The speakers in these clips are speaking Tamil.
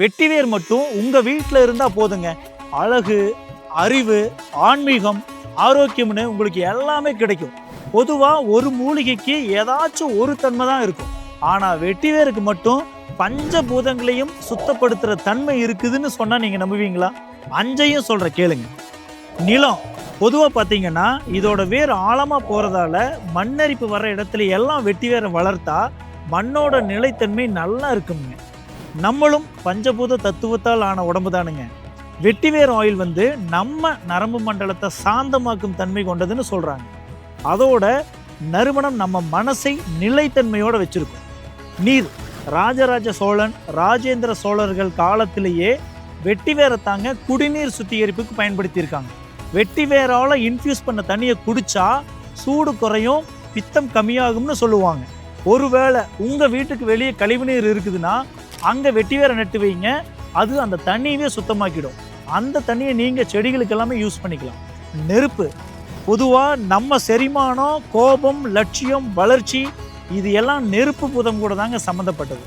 வெட்டிவேர் மட்டும் உங்கள் வீட்டில் இருந்தால் போதுங்க. அழகு அறிவு ஆன்மீகம் ஆரோக்கியம்னு உங்களுக்கு எல்லாமே கிடைக்கும். பொதுவாக ஒரு மூலிகைக்கு ஏதாச்சும் ஒரு தன்மை தான் இருக்கும். ஆனால் வெட்டிவேருக்கு மட்டும் பஞ்சபூதங்களையும் சுத்தப்படுத்துகிற தன்மை இருக்குதுன்னு சொன்னால் நீங்கள் நம்புவீங்களா? அஞ்சையும் சொல்கிற கேளுங்க. நிலம். பொதுவாக பார்த்தீங்கன்னா இதோட வேர் ஆழமாக போகிறதால மண்ணரிப்பு வர இடத்துல எல்லாம் வெட்டி வேரை வளர்த்தா மண்ணோட நிலைத்தன்மை நல்லா இருக்குங்க நம்மளும் பஞ்சபூத தத்துவத்தால் ஆன உடம்பு தானுங்க. வெட்டிவேர் ஆயில் வந்து நம்ம நரம்பு மண்டலத்தை சாந்தமாக்கும் தன்மை கொண்டதுன்னு சொல்கிறாங்க அதோட நறுமணம் நம்ம மனசை நிலைத்தன்மையோடு வச்சுருக்கும். நீர் ராஜராஜ சோழன் ராஜேந்திர சோழர்கள் காலத்திலேயே வெட்டிவேரை தாங்க குடிநீர் சுத்திகரிப்புக்கு பயன்படுத்தியிருக்காங்க. வெட்டி வேரால இன்ஃபியூஸ் பண்ண தண்ணியை குடித்தா சூடு குறையும் பித்தம் கம்மியாகும்னு சொல்லுவாங்க. ஒருவேளை உங்கள் வீட்டுக்கு வெளியே கழிவுநீர் இருக்குதுன்னா அங்கே வெட்டி வேரை நட்டு வைங்க. அது அந்த தண்ணியவே சுத்தமாக்கிடும். அந்த தண்ணியை நீங்கள் செடிகளுக்கு எல்லாமே யூஸ் பண்ணிக்கலாம். நெருப்பு. பொதுவாக நம்ம செரிமானம் கோபம் லட்சியம் வளர்ச்சி இது எல்லாம் நெருப்பு புதம் கூட தாங்க சம்மந்தப்பட்டது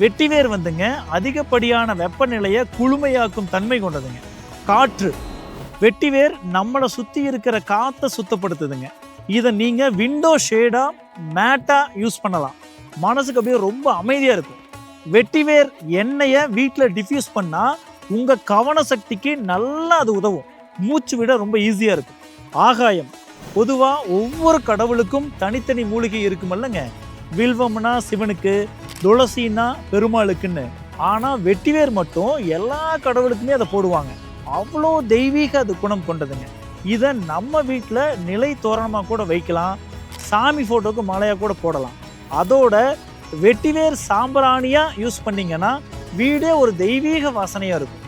வெட்டிவேர் வந்துங்க. அதிகப்படியான வெப்பநிலையை குளுமையாக்கும் தன்மை கொண்டதுங்க. காற்று. வெட்டிவேர் நம்மளை சுற்றி இருக்கிற காற்றை சுத்தப்படுத்துதுங்க. இதை நீங்கள் விண்டோ ஷேடாக மேட்டாக யூஸ் பண்ணலாம். மனசுக்கு அப்படியே ரொம்ப அமைதியாக இருக்கும். வெட்டிவேர் எண்ணெயை வீட்டில் டிஃப்யூஸ் பண்ணால் உங்கள் கவன சக்திக்கு நல்லா அது உதவும். மூச்சு விட ரொம்ப ஈஸியாக இருக்கும் ஆகாயம். பொதுவாக ஒவ்வொரு கடவுளுக்கும் தனித்தனி மூலிகை இருக்குமல்லங்க வில்வம்னா சிவனுக்கு துளசின்னா பெருமாளுக்குன்னு. ஆனால் வெட்டிவேர் மட்டும் எல்லா கடவுளுக்குமே அதை போடுவாங்க. அவ்வளோ தெய்வீக அது குணம் கொண்டதுங்க. இதை நம்ம வீட்டில் நிலை தோரணமாக கூட வைக்கலாம். சாமி ஃபோட்டோக்கு மலையாக கூட போடலாம். அதோட வெட்டிவேர் சாம்பிராணியாக யூஸ் பண்ணிங்கன்னா வீடே ஒரு தெய்வீக வாசனையாக இருக்கும்.